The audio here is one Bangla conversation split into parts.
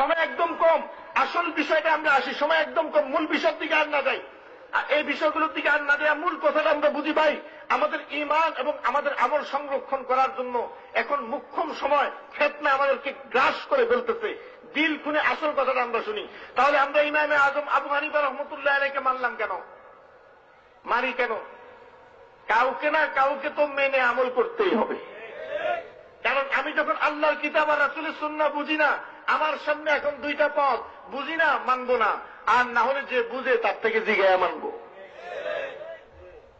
সময় একদম কম। আসল বিষয়টা আমরা আসি, সময় একদম কম, মূল বিষয়ের দিকে আর না যাই। আর এই বিষয়গুলোর দিকে আর না দেওয়া মূল কথাটা আমরা বুঝি পাই আমাদের ইমান এবং আমাদের আমল সংরক্ষণ করার জন্য এখন মুখ্যম সময় ফেতনা আমাদেরকে গ্রাস করে ফেলতেছে। দিল খুনে আসল কথাটা আমরা শুনি। তাহলে আমরা ইমামে আজম আবু হানিফা রহমতুল্লাহ আলাইকে মানলাম কেন? মানি কেন? কাউকে না কাউকে তো মেনে আমল করতেই হবে। কারণ আমি যখন আল্লাহর কিতাব আর রাসুলের সুন্না বুঝি না আমার সামনে এখন দুইটা পথ, বুঝি না, মানবো না। আর না হলে যে বুঝে, তার থেকে জিগায়া মানবো।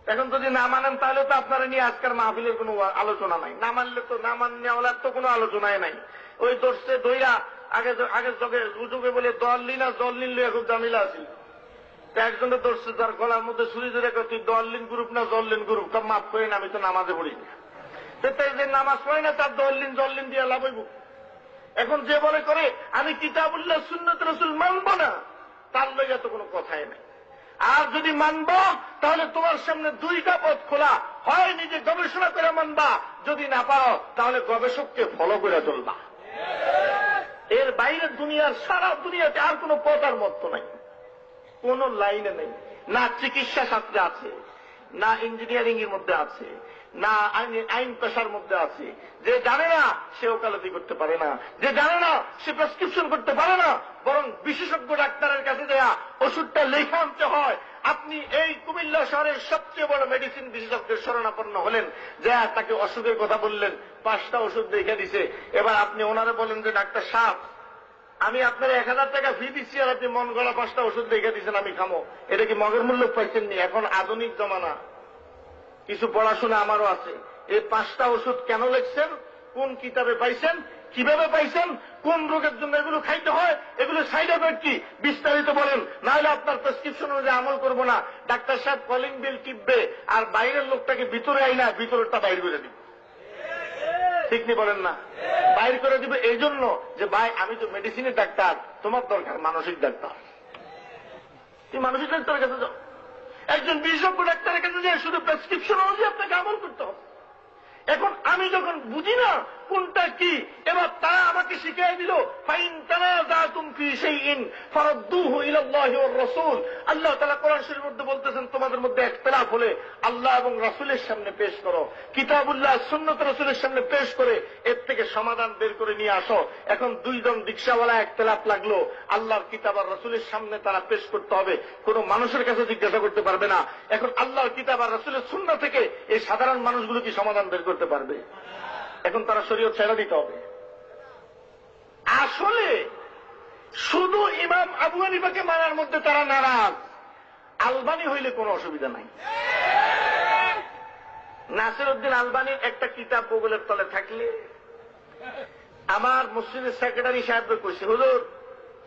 এখন যদি না মানেন, তাহলে তো আপনারা নিয়ে আজকের মাহফিলের কোনো আলোচনা নাই। না মানলে তো, না মাননেওয়ালার তো কোনো আলোচনাই নাই। ওই দোষে দইরা, আগে আগে যুগে যুগে বলে, দল লিনা জল লিন লইয়া খুব দামিলা আছিল তা একজনের দোষে তার গলার মধ্যে ছুরি ধরে তুই দলিন গ্রুপ না জল্লিন গ্রুপ তা মাফ করে না আমি তো নামাজে পড়ি না। তাই যে নামাজ পড়ে না, তার দলিন জল্লিন দিয়ে লাভ হইব। এখন যে বলে করে, আমি কিতাবুল্লাহ, সুন্নত রসুল মানব না, তার লইয়া তো কোনো কথাই নাই। আর যদি মানব, তাহলে তোমার সামনে দুইটা পথ খোলা। হয় নিজে গবেষণা করে মানবা, যদি না পারো, তাহলে গবেষককে ফলো করে চলবা। এর বাইরে দুনিয়ার, সারা দুনিয়াতে আর কোনো পথ আর মত নাই। কোন লাইনে নেই। না চিকিৎসা শাস্ত্রে আছে, না ইঞ্জিনিয়ারিং এর মধ্যে আছে না, আইন আইন পেশার মধ্যে আছে। যে জানে না, সে ওকালতি করতে পারে না। যে জানে না, সে প্রেসক্রিপশন করতে পারে না। বরং বিশেষজ্ঞ ডাক্তারের কাছে দেয়া ওষুধটা লেখা আনতে হয়। আপনি এই কুমিল্লা শহরের সবচেয়ে বড় মেডিসিন বিশেষজ্ঞের শরণাপন্ন হলেন। যে তাকে অসুখের কথা বললেন। পাঁচটা ওষুধ দেখে দিছে। এবার আপনি ওনারে বলেন যে, ডাক্তার সাহ আমি আপনার এক হাজার টাকা ফি দিচ্ছি আর আপনি মন গলা পাঁচটা ওষুধ দেখে দিচ্ছেন আমি খামো। এটা কি মগের মূল্য পাইছেন নি? এখন আধুনিক জমানা। কিছু পড়াশোনা আমারও আছে। এই পাঁচটা ওষুধ কেন লিখছেন? কোন কিতাবে পাইছেন? কীভাবে পাইছেন? কোন রোগের জন্য এগুলো খাইতে হয়? এগুলো সাইড এফেক্ট কি? বিস্তারিত বলেন। নাহলে আপনার প্রেসক্রিপশন অনুযায়ী আমল করব না। ডাক্তার সাহেব কলিং বিল টিপবে আর বাইরের লোকটাকে ভিতরে আই না ভিতরেরটা বাইরে করে দিবে। ঠিক নি বলেন না? বাইর করে দিবে এই জন্য যে, ভাই, আমি তো মেডিসিনের ডাক্তার। তোমার দরকার মানসিক ডাক্তার। তুমি মানসিক ডাক্তারের কাছে যাও। একজন বিশেষজ্ঞ ডাক্তারের কাছে যে শুধু প্রেসক্রিপশন অনুযায়ী আপনাকে আমল করতে হবে। এখন আমি যখন বুঝি না কোনটা কি? এবার তারা আমাকে শিখিয়ে দিল, ফাইন তারা যা তুমি সেই ইন ফরদ্দুহু ইলাল্লাহি ওয়ার রাসূল। আল্লাহ তাআলা কোরআন শরীফের মধ্যে বলতেছেন, তোমাদের মধ্যে একতলাফ হলে আল্লাহ এবং রাসূলের সামনে পেশ করো। কিতাবুল্লাহ সুন্নত রাসূলের সামনে পেশ করে এর থেকে সমাধান বের করে নিয়ে আসো। এখন দুইজন রিক্সাওয়ালা একতলাফ লাগল, আল্লাহর কিতাব আর রাসূলের সামনে তারা পেশ করতে হবে। কোন মানুষের কাছে জিজ্ঞাসা করতে পারবে না। এখন আল্লাহর কিতাব আর রাসূলের সুন্নাহ থেকে এই সাধারণ মানুষগুলো কি সমাধান বের করতে পারবে? এখন তারা শরীয়ত ছেড়ে দিতে হবে। আসলে শুধু ইমাম আবু হানিফাকে মানার মধ্যে তারা নারাজ। আলবানি হইলে কোনো অসুবিধা নাই। নাসির উদ্দিন আলবানির একটা কিতাব গুগলের তলে থাকলে আমার মসজিদের সেক্রেটারি সাহেবকে কইছে, হুজুর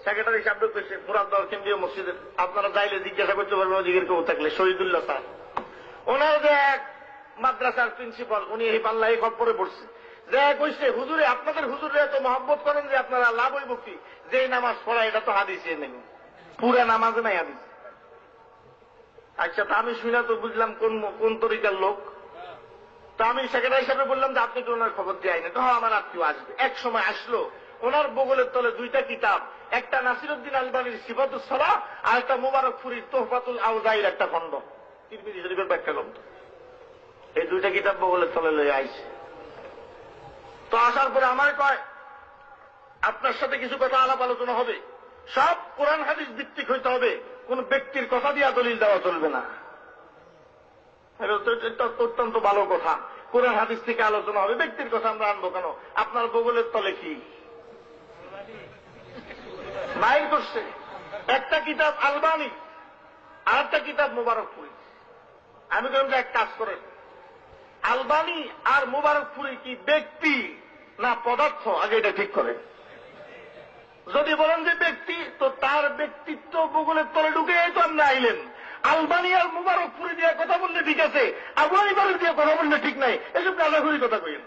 সেক্রেটারি সাহেবকে কইছে মুরাদর কেন্দ্রীয় মসজিদের, আপনারা যাইলে জিজ্ঞাসা করতে পারবেন ওদিকের কেউ থাকলে, শহীদুল্লাহ স্যার। ওনার যে এক মাদ্রাসার প্রিন্সিপাল উনি এই পাল্লায় খপ্পরে পড়ছে। যে কইছে, হুজুরে, আপনাদের হুজুরে এত মহব্বত করেন যে আপনারা লাভ হইব কি? যে নামাজ পড়া, এটা তো হাদিসে নেই। পুরা নামাজে নাই হাদিস। আচ্ছা তা আমি শুনে তো বুঝলাম কোন কোন তরিকার লোক। তা আমি সেক্রেটারি সাহেব বললাম যে, আপনি তো ওনার খবর দিয়ে আইনে তো আমার আত্মীয় আসবে। এক সময় আসলো। ওনার বগলের তলে দুইটা কিতাব, একটা নাসিরুদ্দিন আলবানির সিফাতুল সলা আর একটা মুবারক ফুরির তোহফাতুল আউজাইর একটা খণ্ড। তিরমিজি শরীফের ব্যাখ্যা গ্রন্থ এই দুইটা কিতাব বগলের তলে লয়ে আইছে। তো আসার পরে আমার কয়, আপনার সাথে কিছু কথা আলাপ আলোচনা হবে। সব কোরআন হাদিস ভিত্তিক হইতে হবে। কোন ব্যক্তির কথা দিয়া দলিল দেওয়া চলবে না। অত্যন্ত ভালো কথা। কোরআন হাদিস থেকে আলোচনা হবে। ব্যক্তির কথা আমরা আনব কেন? আপনার বগলের তলে কি? মাইল করছে। একটা কিতাব আলবানি আর একটা কিতাব মুবারকপুরি। আমি বললাম এক কাজ করেন। আলবানি আর মুবারকপুরি কি ব্যক্তি না, পদার্থ, আগে এটা ঠিক করেন যদি বলেন যে ব্যক্তি, তো তার ব্যক্তিত্ব ভূগোলের তলে ঢুকে এই তো আপনি আইলেন। আলবানি আর মুবারকপুরি দিয়ে কথা বললে ঠিক আছে আফগানিবারের দিয়ে কথা বললে ঠিক নাই, এসব গাঁজাখুরি কথা কইন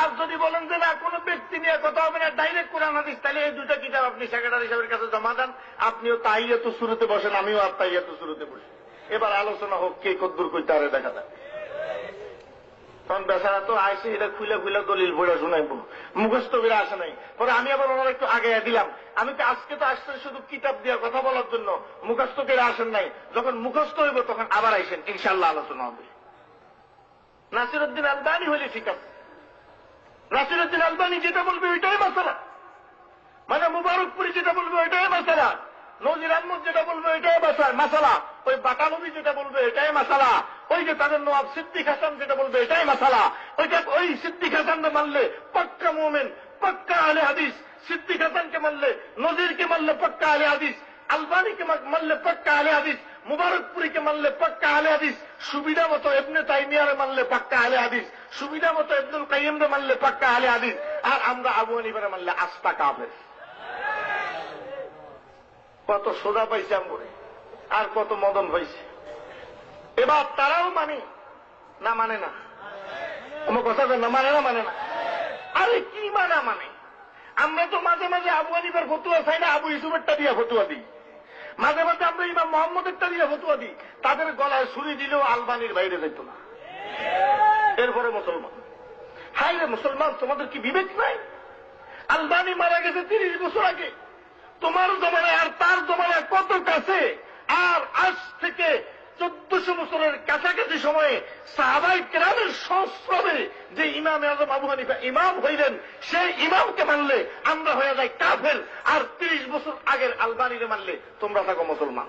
আর যদি বলেন যে না, কোন ব্যক্তি নিয়ে কথা হবে না ডাইরেক্ট কোরআন, হাদিস, তাহলে এই দুটা কিতাব আপনি সেক্রেটারি সাহেবের কাছে জমা দেন, আপনিও তাইয়াত শুরুতে বসেন, আমিও আর তাইয়াত শুরুতে বসি। এবার আলোচনা হোক, কে কদ্দুর কইতে আরে দেখা যায় তখন বেচারা তো আইসে এটা খুলে খুলে দলিল বইটা শুনাইবো। মুখস্থ বেড়ে আসে নাই। পরে আমি আবার ওনার একটু আগে দিলাম। আমি তো আজকে তো আসছেন শুধু কিতাব দিয়ে কথা বলার জন্য। মুখস্থ করে আসেন নাই। যখন মুখস্থ হইব তখন আবার আইসেন ইনশাল্লাহ আলোচনা হবে। নাসিরুদ্দিন আলবানি হইলে ঠিক আছে। নাসিরুদ্দিন আলবানি যেটা বলবে ওইটাই মাসালা। মানে মুবারকপুরি যেটা বলবে ওইটাই মাসালা। নজির আহমদ যেটা বলবে ওইটাই মাসা- মাসালা। ওই বাটানবী যেটা বলবে এটাই মাসালা। ওই যে তাদের নবাব সিদ্দিক হাসান যেটা বলবে, এটাই মাসালা। ওইটা ওই সিদ্দিক হাসানকে মানলে পাক্কা মোমেন, পাক্কা আলে হাদিস। সিদ্দিক হাসানকে মানলে নজিরকে মানলে পাক্কা আলে হাদিস। আলবানিকে মানলে পাক্কা আলে হাদিস। মুবারকপুরীকে মানলে পাক্কা আলে হাদিস। সুবিধা মতো এমনি তাইমিয়ারে মানলে পাক্কা আলে হাদিস। সুবিধা মতো এবনুল কাইমরে মানলে পাক্কা আলে হাদিস। আর আমরা আবু হানিফারে মানলে আস্তা কাফের। কত সোজা পাইছে আমরে আর কত মদন পাইছে। এবার তারাও মানে না মানে না? আমার কথা না মানে না মানে না? আরে কি মানা মানে? আমরা তো মাঝে মাঝে আবু হানিফার ফতুয়া চাই না, আবু ইসুফেরটা দিয়ে ফতুয়া দিই। মাঝে মাঝে আমরা ইমাম মোহাম্মদেরটা দিয়ে ফতুয়া দিই। তাদের গলায় ছুরি দিলেও আলবানির বাইরে যেত না। এরপরে মুসলমান। হাই রে মুসলমান, তোমাদের কি বিবেক নাই? আলবানি মারা গেছে তিরিশ বছর আগে। তোমার জমানায় আর তার জমানায় কত কাছে আর আজ থেকে চোদ্দশো বছরের কাছাকাছি সময়ে সাহাবাই কেরামের সংস্রবে যে ইমাম আজম আবু হানিফা ইমাম হইলেন, সেই ইমামকে মানলে আমরা হয়ে যাই কাফের, আর তিরিশ বছর আগের আলবানিরে মানলে তোমরা থাকো মুসলমান।